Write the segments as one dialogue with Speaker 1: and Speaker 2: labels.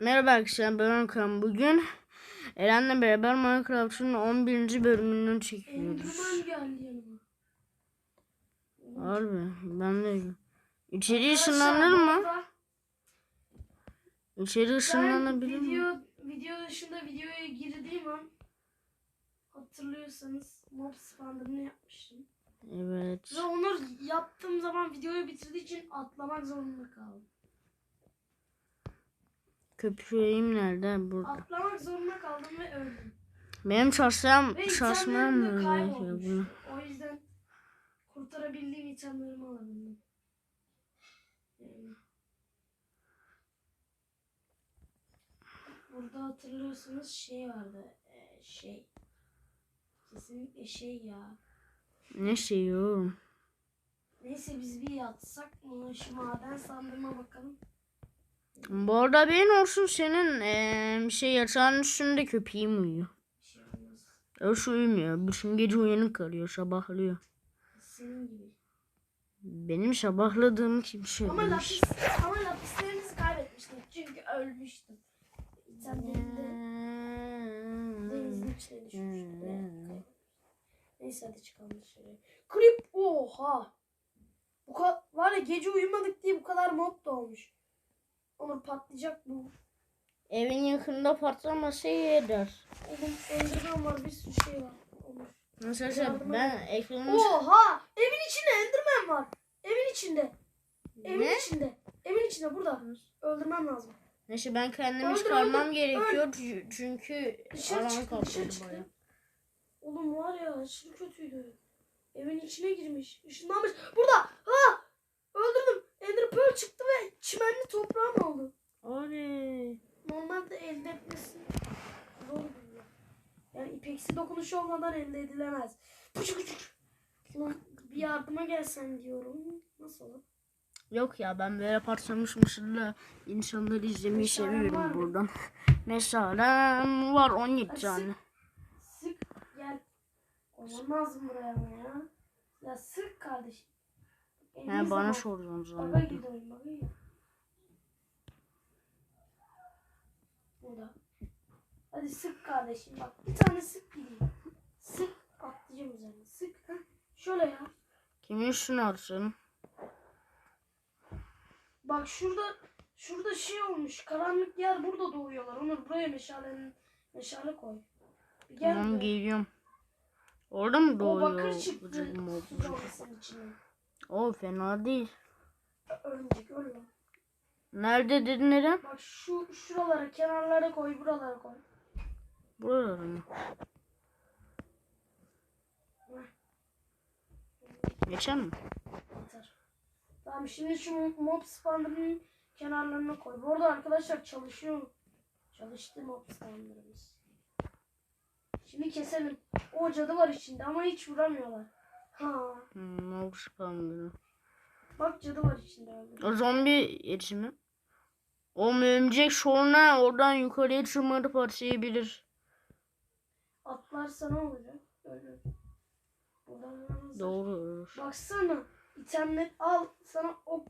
Speaker 1: Merhaba arkadaşlar ben Okan. Bugün Eren'le beraber Minecraft'ın 11. bölümünü çekiyoruz. Harbi ben de İçeri ışınlanır mı? İçeri ışınlanabilir mi?
Speaker 2: video, video dışında videoya girdiğim an hatırlıyorsanız mob spawnlarını yapmıştım.
Speaker 1: Evet.
Speaker 2: Ve onu yaptığım zaman videoyu bitirdiği için atlamak zorunda kaldım.
Speaker 1: Köpeğim nerede? Burada.
Speaker 2: Atlamak zorunda kaldım ve öldüm.
Speaker 1: Benim
Speaker 2: itemlerim de
Speaker 1: mı?
Speaker 2: O yüzden kurtarabildiğim itemlerimi alabildim. Burada hatırlıyorsunuz şey vardı. e, şey. Kesinlikle şey ya.
Speaker 1: Ne şey o?
Speaker 2: Neyse biz bir yatsak mı? Şu maden sandığıma bakalım.
Speaker 1: Bu arada benim olsun senin bir şey yatağın üstünde köpeğim uyuyor.
Speaker 2: Şey.
Speaker 1: O şu uyumuyor. Bütün gece uyanık kalıyor. Sabahlıyor.
Speaker 2: Senin gibi.
Speaker 1: Benim sabahladığım kimse
Speaker 2: Ama
Speaker 1: demiş.
Speaker 2: lapis, ama lapislerinizi kaybetmiştim. Çünkü ölmüştüm. İtemlerinde denizin içine ve kaybolmuştum. Neyse hadi çıkalım dışarı. Creep oha. Bu var ya gece uyumadık diye bu kadar mob da olmuş. Onur patlayacak bu.
Speaker 1: Evin yakında patlamasa iyi eder.
Speaker 2: Oğlum Enderman var bir sürü şey var. Onur.
Speaker 1: Mesela
Speaker 2: Yardıma
Speaker 1: ben ekranı...
Speaker 2: Oha! Evin içinde Enderman var. Evin içinde. Evin
Speaker 1: Ne?
Speaker 2: içinde. Evin içinde burada. Öldürmem lazım.
Speaker 1: Neyse ben kendimi
Speaker 2: Öldür,
Speaker 1: çıkarmam
Speaker 2: öldür,
Speaker 1: gerekiyor çü- çünkü
Speaker 2: Dışarı
Speaker 1: alan
Speaker 2: çıktı, dışarı
Speaker 1: kapladı
Speaker 2: çıktı. Oğlum var ya aşırı kötüydü. Evin içine girmiş. Işınlanmış. Burada. Ha! Öldürdüm. Ender Pearl çıktı ve çimenli toprağım oldu.
Speaker 1: Oley.
Speaker 2: Normalde elde etmesi zor bir ya. Yani ipeksi dokunuşu olmadan elde edilemez. Puçuk. Ulan bir yardıma gelsen diyorum. Nasıl olur?
Speaker 1: Yok ya ben böyle patlamış mısırla insanları izlemeyi
Speaker 2: var
Speaker 1: seviyorum buradan. Mesela var 17
Speaker 2: Ay,
Speaker 1: tane.
Speaker 2: Sık gel. Olmaz buraya ya? Ya sık kardeşim.
Speaker 1: He bana
Speaker 2: baga gidiyorum. Burada. Hadi sık kardeşim bak. Bir tane sık gideyim. Sık atlayacağım üzerine. Sık. Heh. Şöyle ya.
Speaker 1: Kimin üstüne atsın?
Speaker 2: Bak şurada şurada şey olmuş. Karanlık yer burada doğuyorlar. Onur buraya meşalenin meşale koy. Bir gel
Speaker 1: Tamam
Speaker 2: buraya.
Speaker 1: geliyorum. Orada mı
Speaker 2: O
Speaker 1: doğuyor?
Speaker 2: bakır çıktı. Su içine.
Speaker 1: O fena değil.
Speaker 2: Örümcek lan.
Speaker 1: Nerede dedin Eren?
Speaker 2: Bak şu şuralara kenarlara koy buralara koy.
Speaker 1: Buralarda mı? Geçen mi?
Speaker 2: Yeter. Tamam şimdi şu mob spawnlarının kenarlarına koy. Bu arada arkadaşlar çalışıyor. Çalıştı mob spawnlarımız. Şimdi keselim. O cadı var içinde ama hiç vuramıyorlar. Ha.
Speaker 1: Hmm, mob spamları.
Speaker 2: Bak cadı var içinde öldü.
Speaker 1: O zombi eti mi? O örümcek sonra oradan yukarıya tırmanıp atlayabilir.
Speaker 2: Atlarsa ne olacak? Ölür.
Speaker 1: Doğru olur.
Speaker 2: Baksana. itemleri al. Sana o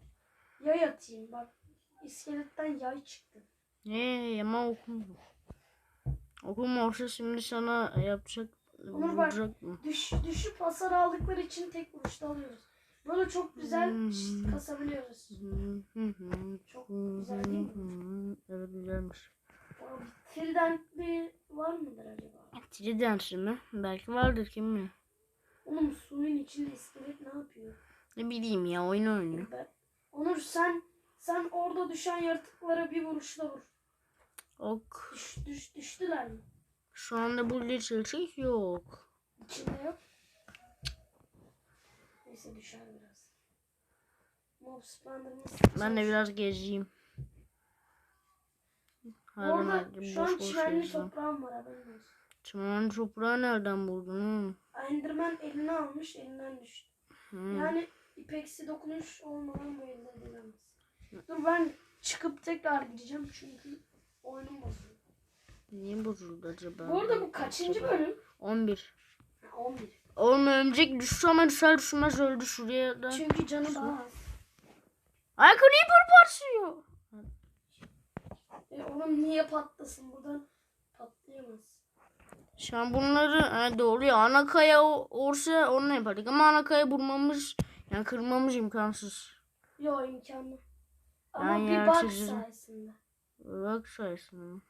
Speaker 2: yay atayım. Bak. iskeletten yay çıktı.
Speaker 1: Eee ama okum. Okum olsa şimdi sana yapacak
Speaker 2: Onur bak.
Speaker 1: vuracak mı?
Speaker 2: Düş, düşüp hasar aldıkları için tek vuruşta alıyoruz. Böyle çok güzel
Speaker 1: Hmm.
Speaker 2: şişt kasabiliyoruz.
Speaker 1: Hı.
Speaker 2: Çok güzel değil mi?
Speaker 1: Evet güzelmiş.
Speaker 2: Tridentli var mıdır acaba?
Speaker 1: Trident mi? Belki vardır kim bilir.
Speaker 2: Oğlum suyun içinde iskelet ne yapıyor?
Speaker 1: Ne bileyim ya oyun oynuyor.
Speaker 2: Ben... Onur sen sen orada düşen yaratıklara bir vuruşla vur.
Speaker 1: Ok.
Speaker 2: Düş, düş, düştüler mi?
Speaker 1: Şu anda burada çalışacak yok.
Speaker 2: İçinde yok. Neyse düşer biraz. Mob
Speaker 1: Ben de biraz gezeyim.
Speaker 2: Arada
Speaker 1: hadi
Speaker 2: şu an
Speaker 1: boş
Speaker 2: çimenli toprağım var haberin olsun.
Speaker 1: Çimen toprağı nereden buldun oğlum?
Speaker 2: Enderman eline almış elinden düştü.
Speaker 1: Hı.
Speaker 2: Yani ipeksi dokunuş olmadan bu elde edilemez. Dur ben çıkıp tekrar gideceğim çünkü oyunum bozuldu.
Speaker 1: Niye bozuldu acaba?
Speaker 2: Bu arada bu kaçıncı bölüm?
Speaker 1: 11.
Speaker 2: Ha, 11.
Speaker 1: Oğlum örümcek düştü ama düşer düşmez öldü şuraya da.
Speaker 2: Çünkü canı daha az.
Speaker 1: Ay creeper patlıyor.
Speaker 2: E, Oğlum niye patlasın buradan? Patlayamaz.
Speaker 1: Şu an bunları ha, doğru ya ana kaya olsa onu yapardık ama ana kaya bulmamız yani kırmamız imkansız.
Speaker 2: Yo imkanı. Ama
Speaker 1: Yani
Speaker 2: bir bug sayesinde.
Speaker 1: Bak sayesinde.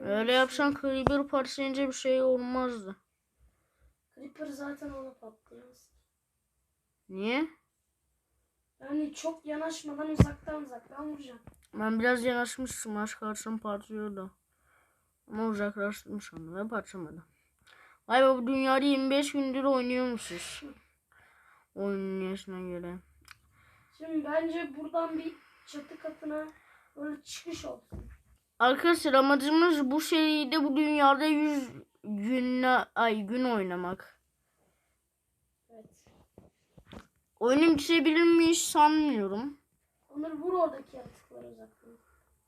Speaker 1: Öyle yapsan Creeper parçalayınca bir şey olmazdı.
Speaker 2: Creeper zaten ona patlayamaz.
Speaker 1: Niye?
Speaker 2: Yani çok yanaşmadan uzaktan uzaktan vuracağım.
Speaker 1: Ben biraz yanaşmıştım. Az kalsın patlıyordu. Ama uzaklaştım sonra ve patlamadı. Vay be bu dünyada 25 gündür oynuyormuşuz. Oyunun yaşına göre.
Speaker 2: Şimdi bence buradan bir çatı katına böyle çıkış olsun.
Speaker 1: Arkadaşlar amacımız bu seride bu dünyada 100 gün ay gün oynamak.
Speaker 2: Evet.
Speaker 1: Oyunu bitirebilir miyiz sanmıyorum.
Speaker 2: Onları vur oradaki yaratıkları uzaktan.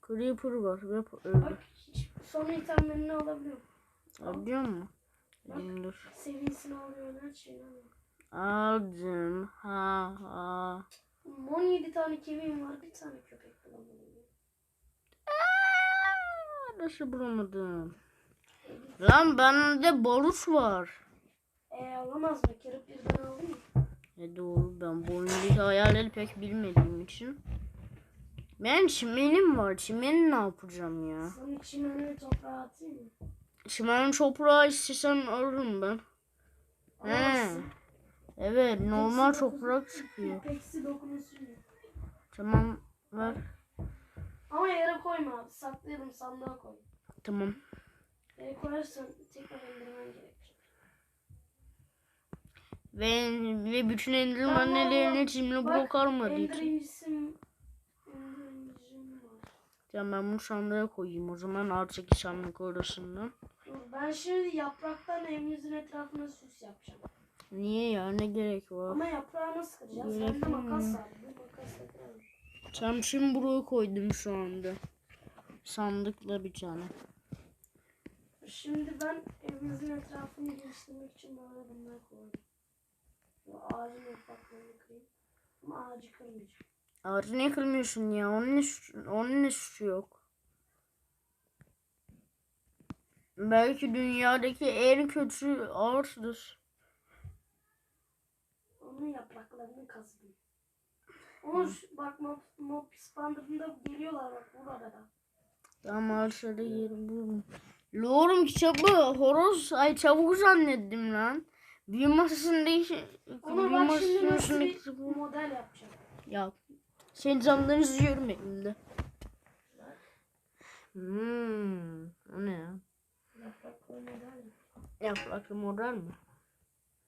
Speaker 1: Creeper var ve öldü.
Speaker 2: Bak son itemlerini alabiliyorum.
Speaker 1: Biliyor musun? Dur.
Speaker 2: Seviyesini alıyorum her alıyorum.
Speaker 1: Aldım. Ha ha.
Speaker 2: 17 tane kemiğim var bir tane köpek bulamadım.
Speaker 1: Nasıl bulamadım? Lan bende barut var.
Speaker 2: Eee alamaz mı? Kırıp birden mı?
Speaker 1: E doğru ben bu oyundaki hayalleri pek bilmediğim için. Ben çimenim var. Çimeni ne yapacağım ya?
Speaker 2: Senin için önüne toprağı atayım mı?
Speaker 1: Çimenin toprağı istesem alırım ben. He.
Speaker 2: Alamazsın.
Speaker 1: Evet normal
Speaker 2: Eksi dokuz-
Speaker 1: toprak çıkıyor.
Speaker 2: Eksi dokunusun.
Speaker 1: Tamam ver.
Speaker 2: Ama yere koyma. Saklayalım sandığa koy.
Speaker 1: Tamam.
Speaker 2: Yere koyarsan tekrar indirmen gerekecek.
Speaker 1: Ve, ve bütün endirmenlerini çimle
Speaker 2: Bak,
Speaker 1: blok almadığı için.
Speaker 2: incisim. Ender incim var.
Speaker 1: Tamam ben bunu sandığa koyayım o zaman artık sandık orasından.
Speaker 2: Dur, Ben şimdi yapraktan evimizin etrafına süs yapacağım.
Speaker 1: Niye ya ne gerek var?
Speaker 2: Ama yaprağı nasıl kıracağız?
Speaker 1: Gerek
Speaker 2: Bende makas var. Makasla kırarım.
Speaker 1: Tam şimdi buraya koydum şu anda. Sandıkla bir tane.
Speaker 2: Şimdi ben evimizin etrafını geliştirmek için böyle bunlar koydum. Bu ağacın yapraklarını kırayım. Ama ağacı kırmayacağım.
Speaker 1: Ağacı niye kırmıyorsun ya? Onun ne, suçu- onun ne suçu yok? Belki dünyadaki en kötü ağaçtır.
Speaker 2: Onun yapraklarını kazdım. Şu- bak mob, mob geliyorlar bak burada da.
Speaker 1: Tamam ağaçları yerim buldum. Lorum kitabı horoz ay çabuk zannettim lan. Büyü masasındaki
Speaker 2: Ama
Speaker 1: büyü
Speaker 2: bak şimdi nasıl bir model yapacağım.
Speaker 1: Ya senin camdan izliyorum elimde. Hmm, o ne ya?
Speaker 2: Yapraklı model yap.
Speaker 1: Yapraklı model mi?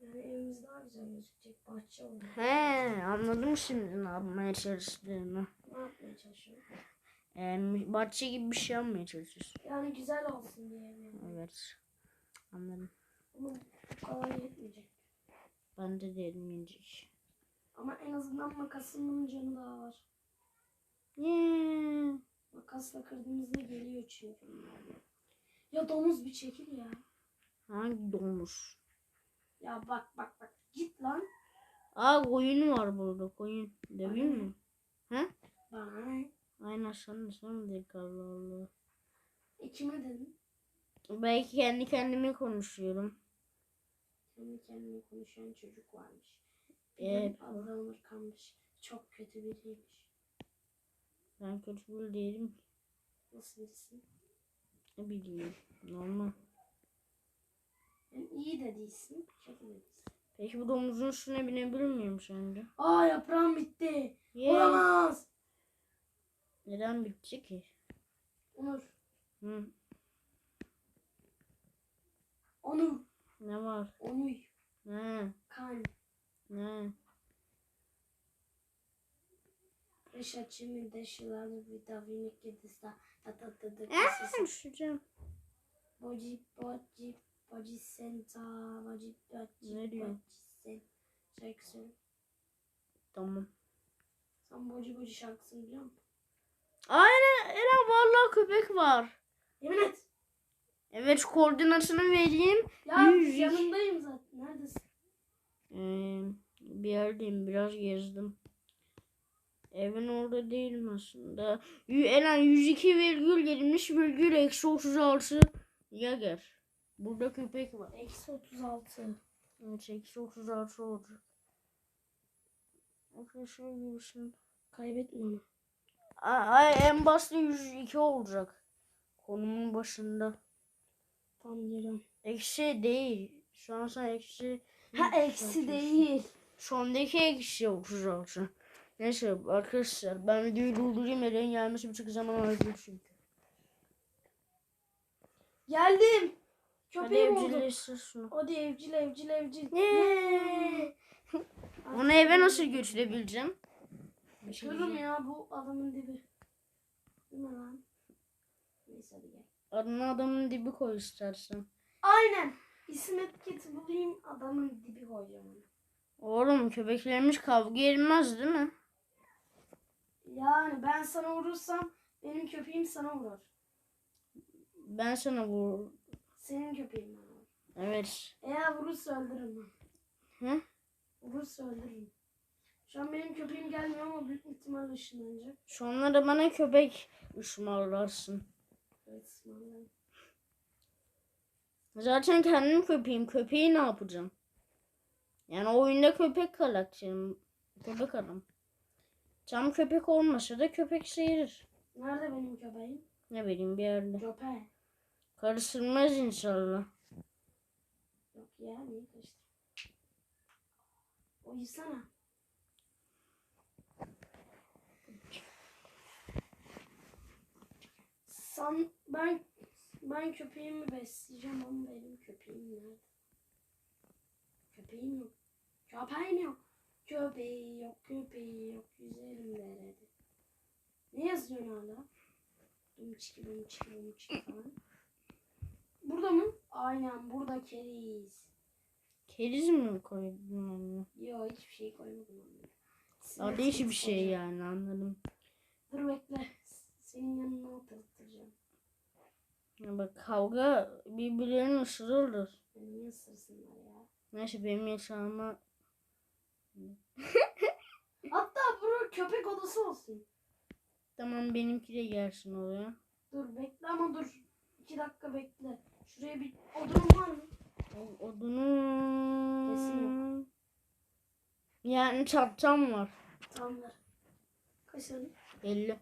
Speaker 2: Yani evimiz daha güzel gözükecek. Bahçe olur.
Speaker 1: He anladım şimdi ne yapmaya çalıştığını.
Speaker 2: Ne yapmaya çalışıyorum?
Speaker 1: Ee, bahçe gibi bir şey yapmaya çalışıyorsun.
Speaker 2: Yani güzel olsun diye yani.
Speaker 1: Evet. Anladım.
Speaker 2: Ama bu kadar yetmeyecek.
Speaker 1: Ben de incik.
Speaker 2: Ama en azından makasımın canı daha var.
Speaker 1: Yeah.
Speaker 2: Makasla kırdığımızda geliyor çünkü. Ya domuz bir çekil ya.
Speaker 1: Hangi domuz?
Speaker 2: Ya bak bak bak. Git lan.
Speaker 1: Aa koyun var burada koyun. Döveyim mi? He?
Speaker 2: Bana ne?
Speaker 1: Aynen sen de sen de Allah Allah.
Speaker 2: E kime dedin?
Speaker 1: Belki kendi kendime konuşuyorum.
Speaker 2: Kendi kendine konuşan çocuk varmış.
Speaker 1: Evet.
Speaker 2: Benim adı Onur kalmış. Çok kötü biriymiş.
Speaker 1: Ben kötü biri değilim.
Speaker 2: Nasıl birisin?
Speaker 1: Ne bileyim. Normal.
Speaker 2: Yani iyi de değilsin. Kötü de değilsin.
Speaker 1: Peki bu domuzun üstüne binebilir miyim sence?
Speaker 2: Aa yaprağım bitti.
Speaker 1: Yeah.
Speaker 2: Olamaz.
Speaker 1: Neden bitti ki?
Speaker 2: Onur.
Speaker 1: Hı.
Speaker 2: Onur.
Speaker 1: Ne var?
Speaker 2: Onur.
Speaker 1: Ne?
Speaker 2: Kan.
Speaker 1: Ne?
Speaker 2: Решачими дешилами витамини кидиста. Та-та-та-та.
Speaker 1: Eee düşeceğim.
Speaker 2: Boci boci boci senta boci boci
Speaker 1: Ne diyor?
Speaker 2: boci sen. Şarkı söyle.
Speaker 1: Tamam.
Speaker 2: Sen boci boci şarkısını biliyor musun?
Speaker 1: Aynen Eren vallahi köpek var.
Speaker 2: Yemin et.
Speaker 1: Evet koordinatını vereyim.
Speaker 2: Ya
Speaker 1: Yüz-
Speaker 2: yanındayım zaten. Neredesin?
Speaker 1: Ee, bir yerdeyim biraz gezdim. Evin orada değilim aslında. Y- Eren 102,70 virgül eksi 36 Yager. Burada köpek var.
Speaker 2: Eksi 36.
Speaker 1: Evet eksi 36 olacak. Arkadaşlar gibisin.
Speaker 2: Kaybetme onu.
Speaker 1: Ay en başta 102 olacak. Konumun başında.
Speaker 2: Tam geliyorum.
Speaker 1: Eksi değil. Şu an sen eksi.
Speaker 2: Ha eksi değil.
Speaker 1: Sondaki eksi 36. Neyse arkadaşlar ben videoyu durdurayım. Eren gelmesi bir çok zaman alacak çünkü.
Speaker 2: Geldim.
Speaker 1: Hadi
Speaker 2: Köpeğim oldu.
Speaker 1: evcilleştir şunu.
Speaker 2: Hadi evcil evcil evcil.
Speaker 1: Yeee. Onu eve nasıl götürebileceğim?
Speaker 2: Görürüm ya bu adamın dibi. Değil mi lan? Neyse hadi gel.
Speaker 1: Adını adamın dibi koy istersen.
Speaker 2: Aynen. İsim etiketi bulayım adamın dibi koyacağım onu.
Speaker 1: Oğlum köpeklerimiz kavga etmez değil mi?
Speaker 2: Yani ben sana vurursam benim köpeğim sana vurur.
Speaker 1: Ben sana vur.
Speaker 2: Senin köpeğin vurur.
Speaker 1: Evet.
Speaker 2: Eğer vurursa öldürürüm.
Speaker 1: Hı?
Speaker 2: Vurursa öldürürüm. Şu an benim köpeğim gelmiyor ama büyük ihtimalle ışınlanacak.
Speaker 1: Sonra bana köpek ısmarlarsın.
Speaker 2: Evet ısmarlarım.
Speaker 1: Zaten kendim köpeğim. Köpeği ne yapacağım? Yani oyunda köpek karakterim. Köpek adam. Tam köpek olmasa da köpek seyir.
Speaker 2: Nerede benim köpeğim?
Speaker 1: Ne bileyim bir yerde.
Speaker 2: Köpeği.
Speaker 1: Karıştırmaz inşallah.
Speaker 2: Yok ya niye kaçtı? Uyusana. San, ben ben köpeğimi besleyeceğim ama benim köpeğim nerede? Köpeğim yok. Köpeğim yok. Köpeği yok, köpeği yok. Güzelim nerede? Ne yazıyorsun hala? Dumçiki, dumçiki, dumçiki falan. Burada mı? Aynen burada keriz.
Speaker 1: Keriz mi koydun onu?
Speaker 2: Yo hiçbir şey koymadım.
Speaker 1: Aa, değişik bir şey yani anladım.
Speaker 2: Dur bekle. Senin yanına oturtacağım.
Speaker 1: Ya bak kavga birbirlerini ısırırlar.
Speaker 2: Niye ısırsınlar ya?
Speaker 1: Neyse benim yatağıma
Speaker 2: Hatta bura köpek odası olsun.
Speaker 1: tamam benimki de gelsin oraya.
Speaker 2: Dur bekle ama dur. İki dakika bekle. Şuraya bir odun var mı?
Speaker 1: O- Odunu
Speaker 2: Kesin
Speaker 1: yani çaptam var.
Speaker 2: Tamam ver. Kaç tane?
Speaker 1: 50.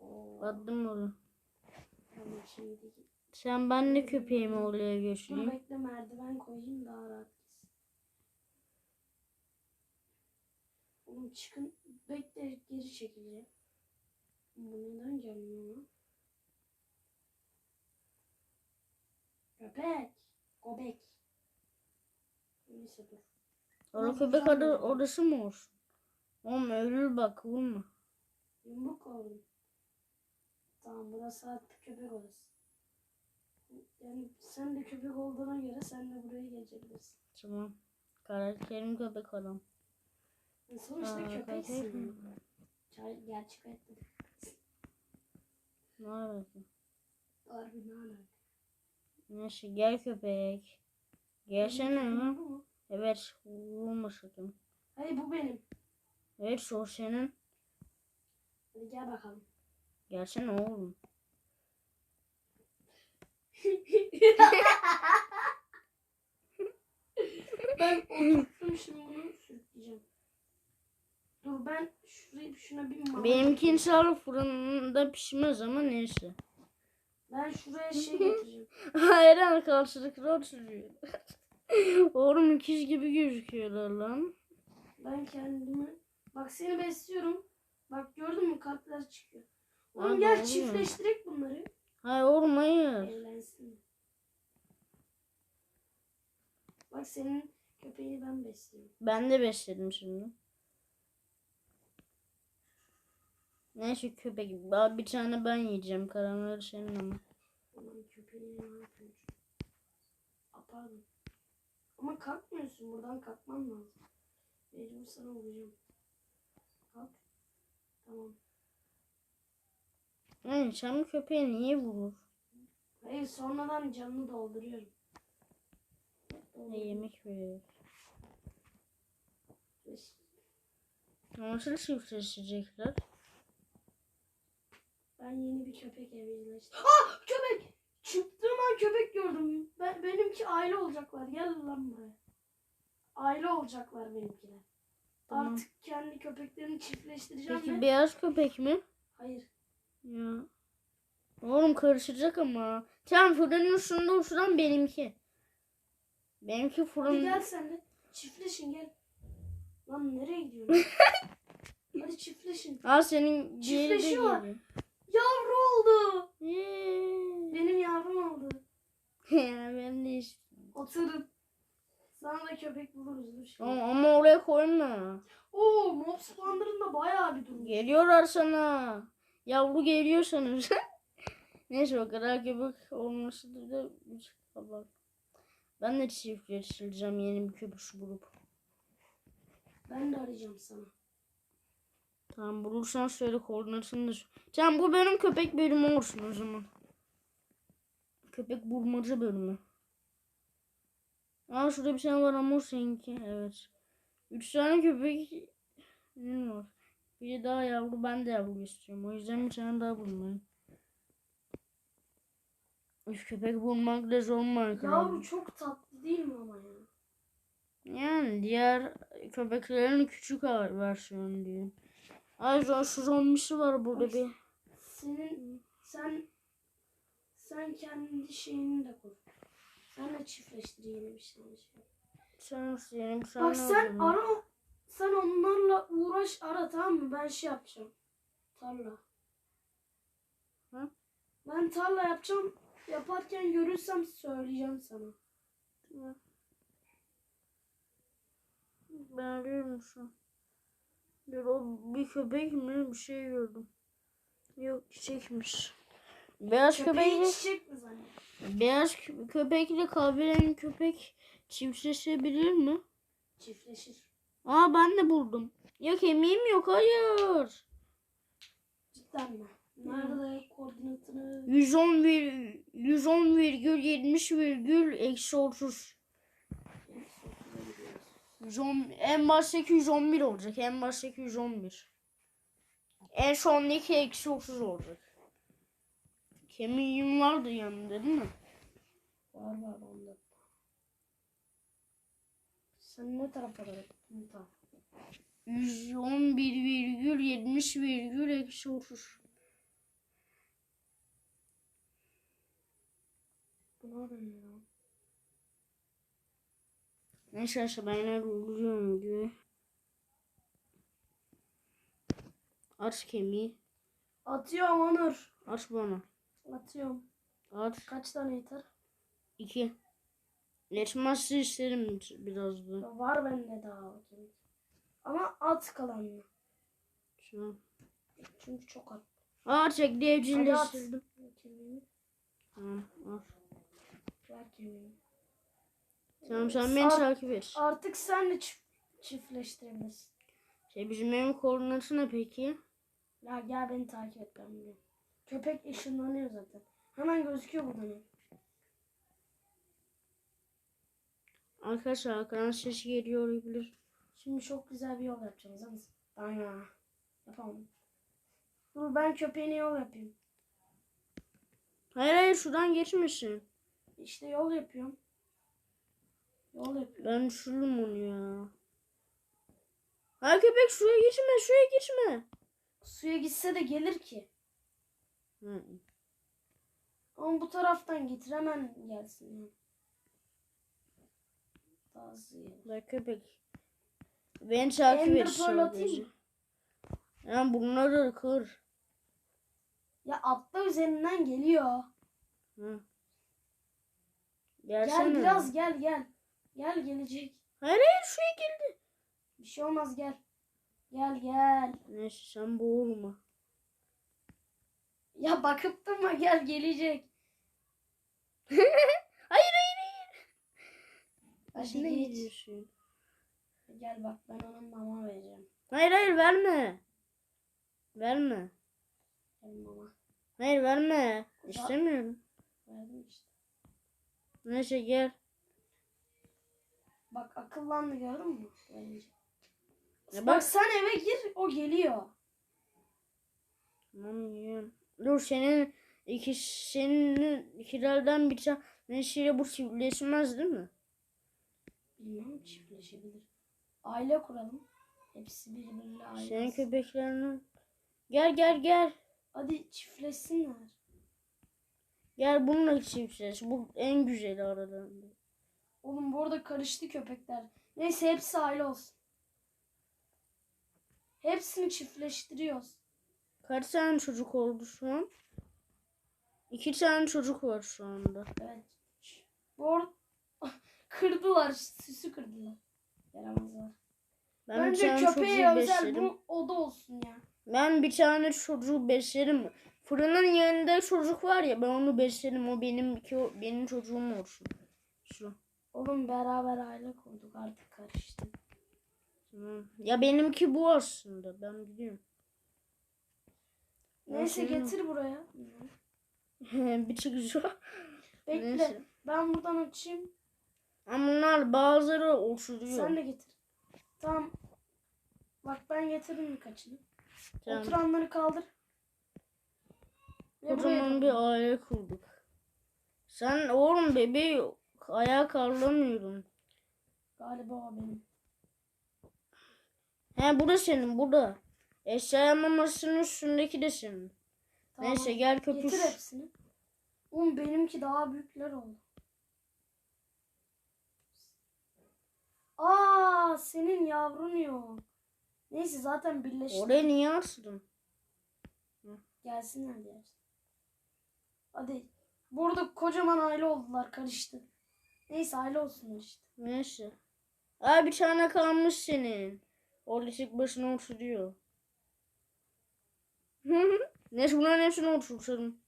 Speaker 2: Oo,
Speaker 1: Attım onu.
Speaker 2: tamam şimdi.
Speaker 1: Sen ben de köpeğimi oraya
Speaker 2: Dur
Speaker 1: götüreyim.
Speaker 2: bekle merdiven koyayım daha rahat gitsin. Oğlum çıkın. Bekle geri çekileceğim. Bu neden gelmiyor lan? Göbek. Neyse dur.
Speaker 1: Orada köpek adı odası mı olsun? Oğlum ölür bak vurma.
Speaker 2: Yumruk oğlum. Tamam burası artık köpek odası. Yani sen de köpek olduğuna göre sen de buraya geçebilirsin.
Speaker 1: Tamam. Karakterim köpek adam.
Speaker 2: Yani sonuçta
Speaker 1: Aa,
Speaker 2: köpeksin. gerçek hayatta.
Speaker 1: Ne alaka?
Speaker 2: Harbi ne alaka?
Speaker 1: Neyse gel köpek. Gelsene
Speaker 2: mu?
Speaker 1: Evet vurma sakın.
Speaker 2: Hayır bu benim.
Speaker 1: Evet o senin.
Speaker 2: Hadi gel bakalım.
Speaker 1: Gelsene oğlum.
Speaker 2: ben oturttum şimdi bunu sürükleyeceğim. Dur ben şuraya şuna bir
Speaker 1: Benimki inşallah fırında pişmez ama neyse.
Speaker 2: Ben şuraya şey getireceğim.
Speaker 1: Hayran karşılıklı oturuyor. Oğlum ikiz gibi gözüküyorlar lan.
Speaker 2: Ben kendimi... Bak seni besliyorum. Bak gördün mü kalpler çıkıyor. Oğlum
Speaker 1: Abi,
Speaker 2: gel çiftleştirek bunları.
Speaker 1: Hayır oğlum hayır.
Speaker 2: Evlensin. Bak senin köpeğini ben besliyorum.
Speaker 1: Ben de besledim şimdi. Neyse köpek. Bir tane ben yiyeceğim. Karamel senin ama.
Speaker 2: Köpeğini ne yapıyorsun? Aa, pardon. Ama kalkmıyorsun. Buradan kalkman lazım. Mecbur sana vuracağım. Kalk. Tamam.
Speaker 1: Yani sen köpeği niye vurur?
Speaker 2: Hayır sonradan canını dolduruyorum.
Speaker 1: Ne yemek veriyor. Nasıl çiftleşecekler?
Speaker 2: Ben yeni bir köpek evcilleştim. Ah köpek! Çıktığım an köpek gördüm. Ben, benimki aile olacaklar. Gel lan buraya. Aile olacaklar benimkiler.
Speaker 1: Tamam.
Speaker 2: Artık kendi köpeklerini çiftleştireceğim
Speaker 1: Peki
Speaker 2: ve...
Speaker 1: beyaz köpek mi?
Speaker 2: Hayır.
Speaker 1: Ya. Oğlum karışacak ama. Tamam fırının üstünde oturan benimki. Benimki
Speaker 2: Hadi
Speaker 1: fırın.
Speaker 2: gel sen de. Çiftleşin gel. Lan nereye gidiyorsun? Hadi çiftleşin.
Speaker 1: Aa senin
Speaker 2: Çiftleşiyor. Yavru oldu.
Speaker 1: Yee.
Speaker 2: Benim yavrum oldu.
Speaker 1: ya ben de işte.
Speaker 2: Oturun. Sana da köpek buluruz.
Speaker 1: Ama, ama oraya koyma.
Speaker 2: Oo Mob Splendor'ın bayağı bir durum.
Speaker 1: Geliyorlar sana. Yavru geliyor sanırım. Neyse o kadar köpek olması da bir kabak. Ben de çiftleştireceğim yeni bir köpek bulup.
Speaker 2: Ben de arayacağım sana.
Speaker 1: Tamam bulursan söyle koordinatını da Tamam bu benim köpek bölümü olsun o zaman. Köpek bulmaca bölümü. Aa şurada bir tane var ama o seninki. Evet. Üç tane köpek ne var? Biri daha yavru ben de yavru istiyorum. O yüzden bir tane daha bulmalıyım. Üç köpek bulmak da zor mu
Speaker 2: Yavru
Speaker 1: arkadaşlar?
Speaker 2: çok tatlı değil mi ama ya?
Speaker 1: Yani diğer köpeklerin küçük versiyonu diyeyim. Ayrıca şu zombisi var burada bir.
Speaker 2: Senin sen sen kendi şeyini de kur. Sen de çiftleştir yeni bir şey.
Speaker 1: Sen nasıl? Sen
Speaker 2: Bak sen ara sen onlarla uğraş ara tamam mı? Ben şey yapacağım. Tarla.
Speaker 1: Hı?
Speaker 2: Ben tarla yapacağım. Yaparken görürsem söyleyeceğim sana.
Speaker 1: Ben arıyorum şu an. Dur o bir köpek mi? Bir şey gördüm. Yok çiçekmiş. Beyaz
Speaker 2: çiçek mi
Speaker 1: beyaz kö- köpekle kahverengi köpek çiftleşebilir mi?
Speaker 2: Çiftleşir.
Speaker 1: Aa ben de buldum. Ya kemiğim yok hayır.
Speaker 2: Cidden mi? Nerede koordinatını?
Speaker 1: 110 vir, 110 virgül 70 virgül eksi 30. 110, en baştaki 111 olacak. En baştaki 111. En sondaki eksi 30 olacak. Kemiğim vardı yanında değil mi?
Speaker 2: Var var onda. Sen ne tarafa da Ne taraf?
Speaker 1: 111 virgül 70 virgül eksi 30.
Speaker 2: Bu ne ya?
Speaker 1: Neyse işte ben yine buluyorum diyor. Aç kemiği.
Speaker 2: Atıyorum Onur.
Speaker 1: Aç bana.
Speaker 2: Atıyorum.
Speaker 1: Aç.
Speaker 2: Kaç tane yeter?
Speaker 1: İki. Leçması isterim biraz da.
Speaker 2: Var bende daha o kemik. Ama at kalanını.
Speaker 1: Şu.
Speaker 2: Çünkü çok at.
Speaker 1: Aa çekti evcilleştirdim. Tamam al.
Speaker 2: Ver kemiğini.
Speaker 1: Tamam sen beni
Speaker 2: Art-
Speaker 1: takip et.
Speaker 2: Artık sen de çift, çiftleştirebilirsin.
Speaker 1: Şey bizim evin koordinatı ne peki?
Speaker 2: Ya gel beni takip et ben biliyorum. Köpek ışınlanıyor zaten. Hemen gözüküyor buradan.
Speaker 1: Arkadaşlar arkadan ses geliyor olabilir.
Speaker 2: Şimdi çok güzel bir yol yapacağız. Hazır mısın? Aynen. Yapamam. Dur ben köpeğine yol yapayım.
Speaker 1: Hayır hayır şuradan geçmesin.
Speaker 2: İşte yol yapıyorum. Yol.
Speaker 1: Ben düşürdüm onu ya. Hayır köpek şuraya geçme şuraya geçme.
Speaker 2: Suya gitse de gelir ki.
Speaker 1: Hı.
Speaker 2: Ama bu taraftan getir hemen gelsin. gelir.
Speaker 1: Bak köpek. Beni takip
Speaker 2: Ender
Speaker 1: et
Speaker 2: Pearl atayım mı?
Speaker 1: Ya bunları kır.
Speaker 2: Ya atla üzerinden geliyor.
Speaker 1: Hı. Gelsene.
Speaker 2: Gel biraz gel gel. Gel gelecek.
Speaker 1: Hayır hayır şuraya geldi.
Speaker 2: Bir şey olmaz gel. Gel gel.
Speaker 1: Neyse sen boğulma.
Speaker 2: Ya bakıp durma gel gelecek.
Speaker 1: Hayır hayır hayır. Başına
Speaker 2: geç.
Speaker 1: gidiyorsun.
Speaker 2: Gel bak ben ona mama vereceğim.
Speaker 1: Hayır hayır verme. Verme.
Speaker 2: Gel mama.
Speaker 1: Hayır verme. İstemiyorum.
Speaker 2: Verdim işte.
Speaker 1: Neyse gel.
Speaker 2: Bak akıllandı gördün mü? Verince.
Speaker 1: Ya
Speaker 2: Bak
Speaker 1: bak.
Speaker 2: sen eve gir o geliyor.
Speaker 1: Tamam yiyorum. Dur senin iki senin ikilerden bir tanesiyle bu çiftleşmez değil mi?
Speaker 2: Bilmem çiftleşebilir. Aile kuralım. Hepsi birbiriyle aile.
Speaker 1: Senin köpeklerini. Gel gel gel.
Speaker 2: Hadi çiftleşsinler.
Speaker 1: Gel bununla çiftleş. Bu en güzeli aradan.
Speaker 2: Oğlum bu arada karıştı köpekler. Neyse hepsi aile olsun. Hepsini çiftleştiriyoruz.
Speaker 1: Kaç tane çocuk oldu şu an? İki tane çocuk var şu anda.
Speaker 2: Evet. Bu arada kırdılar. Süsü kırdılar. Yaramazlar.
Speaker 1: Ben tane
Speaker 2: köpeğe özel
Speaker 1: besledim.
Speaker 2: bu oda olsun ya.
Speaker 1: Ben bir tane çocuğu beslerim. Fırının yanında çocuk var ya ben onu beslerim. O benim iki o benim çocuğum olsun. Şu.
Speaker 2: Oğlum beraber aile kurduk artık karıştı.
Speaker 1: Tamam. Ya benimki bu aslında. Ben biliyorum.
Speaker 2: Neyse
Speaker 1: Nasıl?
Speaker 2: getir buraya.
Speaker 1: bir çıkıyor.
Speaker 2: Bekle.
Speaker 1: Neyse.
Speaker 2: Ben buradan açayım.
Speaker 1: Ama bunlar bazıları oturuyor.
Speaker 2: Sen de getir. Tamam. Bak ben getirdim birkaçını.
Speaker 1: Tamam.
Speaker 2: Oturanları kaldır. Ve buraya
Speaker 1: Kocaman bir aile kurduk. Sen oğlum bebeği ayağa kaldırmıyorum.
Speaker 2: Galiba o benim.
Speaker 1: He bu da senin bu da. Eşya mamasının üstündeki de senin.
Speaker 2: Tamam.
Speaker 1: Neyse gel köpüş.
Speaker 2: Getir hepsini. Oğlum benimki daha büyükler oldu. Aa senin yavrun yok. Neyse zaten birleşti.
Speaker 1: Oraya niye astın?
Speaker 2: Gelsinler diye. Hadi. Burada kocaman aile oldular karıştı. Neyse aile olsunlar işte.
Speaker 1: Neyse. Aa bir tane kalmış senin. Orada tek başına oturuyor. Neyse bunların hepsini oturtalım.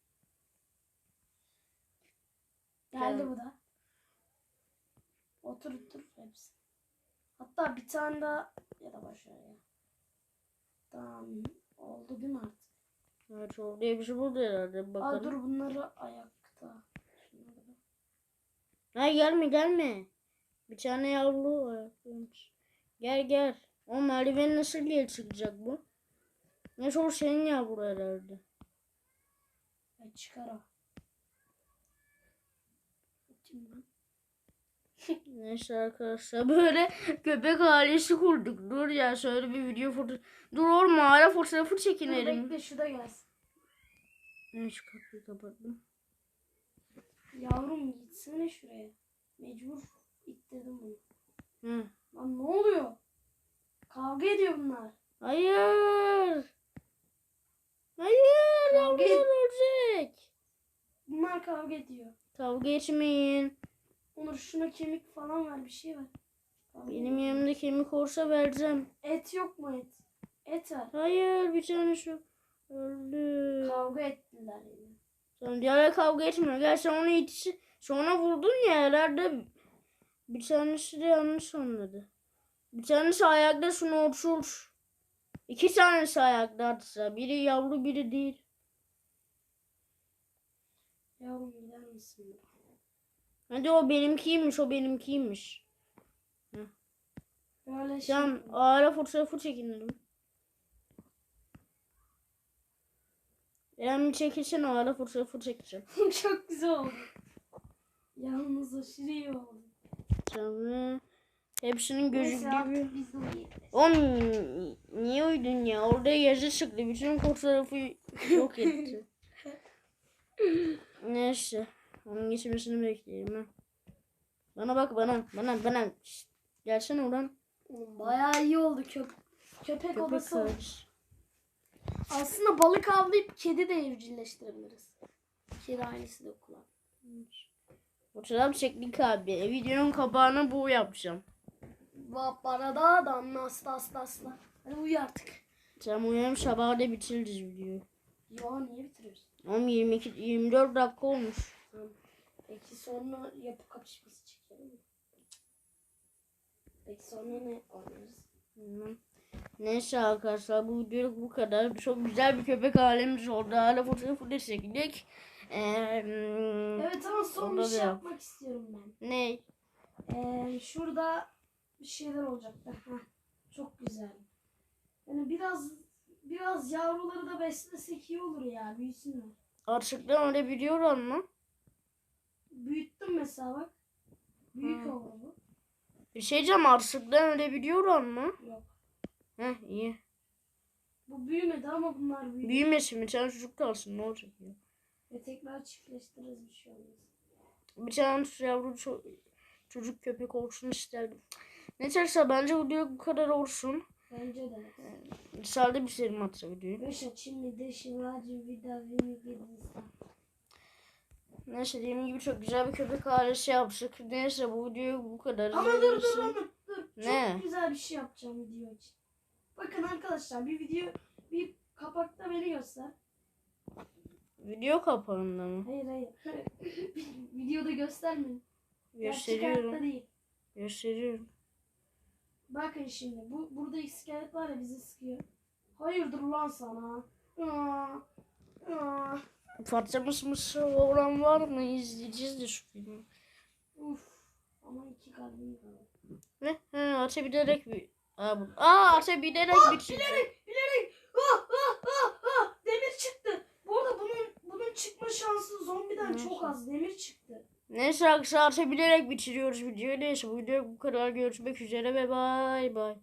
Speaker 2: Geldi
Speaker 1: Gel.
Speaker 2: bu da. Otur otur hepsi. Hatta bir tane daha ya da ver ya. Tamam. Oldu değil mi artık?
Speaker 1: Evet orada hepsi burada herhalde.
Speaker 2: Aa
Speaker 1: Bakalım.
Speaker 2: dur bunları ayakta.
Speaker 1: Hayır gelme gelme. Bir tane yavru ayaklıymış. Gel gel. O merdiven nasıl diye çıkacak bu? Neyse o senin yavru herhalde.
Speaker 2: Ben.
Speaker 1: Neyse arkadaşlar böyle köpek ailesi kurduk. Dur ya şöyle bir video foto... Dur oğlum mağara fotoğrafı
Speaker 2: Dur
Speaker 1: çekinelim.
Speaker 2: bekle şu da gelsin.
Speaker 1: Neyse kapıyı kapattım.
Speaker 2: Yavrum gitsene şuraya. Mecbur ittirdim bunu.
Speaker 1: Hı.
Speaker 2: Lan ne oluyor? Kavga ediyor bunlar.
Speaker 1: Hayır. Hayır
Speaker 2: Kavga et-
Speaker 1: ölecek.
Speaker 2: Bunlar kavga ediyor.
Speaker 1: Kavga etmeyin.
Speaker 2: Onur şuna kemik falan ver bir şey ver. Kavga
Speaker 1: Benim yanımda kemik olsa vereceğim.
Speaker 2: Et yok mu et? Et ver.
Speaker 1: Hayır bir tane şu öldü.
Speaker 2: Kavga ettiler yine.
Speaker 1: Sen diğerle kavga etmiyor. Gel sen onu itişi sonra vurdun ya herhalde bir tanesi de yanlış anladı. Bir tanesi ayakta uçur. İki tanesi ayakta hatta. Biri yavru biri değil.
Speaker 2: Yavrum gider misin?
Speaker 1: Hadi o benimkiymiş o benimkiymiş.
Speaker 2: Böyle şey.
Speaker 1: Sen ağara fotoğrafı çekinelim. Ben bir çekilsin ağara fotoğrafı çekeceğim.
Speaker 2: Çok güzel oldu. Yalnız aşırı iyi oldu.
Speaker 1: Tamam. Hepsinin gözü
Speaker 2: Neyse
Speaker 1: gibi.
Speaker 2: artık biz de uyuyalım.
Speaker 1: Oğlum niye uydun ya? Orada yazı çıktı. Bütün fotoğrafı yok etti. Neyse. Onun geçmesini bekleyelim ha. Bana bak bana. Bana bana. Şşt, Gelsene oradan.
Speaker 2: Oğlum Bayağı iyi oldu köp köpek,
Speaker 1: Köpek
Speaker 2: odası oldu. Aslında balık avlayıp kedi de evcilleştirebiliriz. Kedi ailesi de kullan.
Speaker 1: Fotoğraf çektik abi. E, videonun kapağını bu yapacağım.
Speaker 2: Para da damla asla asla asla. Hadi uyu artık.
Speaker 1: Sen uyanıp sabah da bitiririz videoyu.
Speaker 2: Ya niye bitiriyorsun?
Speaker 1: Oğlum 22 24 dakika olmuş.
Speaker 2: Peki sonra yapı kapışması çekelim mi? Peki sonra ne oynarız?
Speaker 1: Bilmem. Neyse arkadaşlar bu videoluk bu kadar. Çok güzel bir köpek ailemiz oldu. Hala fotoğrafı da çektik. Ee, hmm,
Speaker 2: Evet ama son bir şey yapmak istiyorum ben.
Speaker 1: ne?
Speaker 2: Ee, şurada bir şeyler olacak. Heh, çok güzel. Yani biraz biraz yavruları da beslesek iyi olur ya. Büyüsünler.
Speaker 1: Artıktan öyle biliyorlar mı?
Speaker 2: Büyüttüm mesela bak. Büyük
Speaker 1: Hı.
Speaker 2: oldu.
Speaker 1: Bir şey diyeceğim artıktan öyle biliyorlar mı?
Speaker 2: Yok.
Speaker 1: Heh iyi.
Speaker 2: Bu büyümedi ama bunlar büyüdü.
Speaker 1: Büyümesin bir tane çocuk kalsın ne olacak ya.
Speaker 2: Ve tekrar çiftleştiririz bir şey olmaz.
Speaker 1: Bir tane yavru ço- çocuk köpek olsun isterdim. Neyse bence video bu kadar olsun.
Speaker 2: Bence de.
Speaker 1: Sadece bir serim atsa videoyu.
Speaker 2: Beş açayım bir de şivacı vida vini gidinsa.
Speaker 1: Neyse dediğim gibi çok güzel bir köpek ailesi yaptık. Neyse bu video bu kadar.
Speaker 2: Ama dur dur dur.
Speaker 1: Ne?
Speaker 2: Çok güzel bir şey yapacağım video için. Bakın arkadaşlar bir video bir kapakta göster.
Speaker 1: Video kapağında mı?
Speaker 2: Hayır hayır. Videoda göstermeyin.
Speaker 1: Gösteriyorum.
Speaker 2: değil.
Speaker 1: Gösteriyorum.
Speaker 2: Bakın şimdi bu burada iskelet var ya bizi sıkıyor. Hayırdır lan sana? Aa, aa.
Speaker 1: Mısır olan var mı? İzleyeceğiz de şu filmi.
Speaker 2: Uf. Ama iki kalbim kaldı.
Speaker 1: Ne? He, ate bilerek bir... Aa, bu... Aa bilerek bir şey.
Speaker 2: Bilerek bilerek. Ah, ah, ah, ah. Demir çıktı. Bu arada bunun bunun çıkma şansı zombiden
Speaker 1: Neyse.
Speaker 2: çok az. Demir çıktı.
Speaker 1: Neyse arkadaşlar bilerek bitiriyoruz videoyu. Neyse bu video bu kadar. Görüşmek üzere ve bay bay.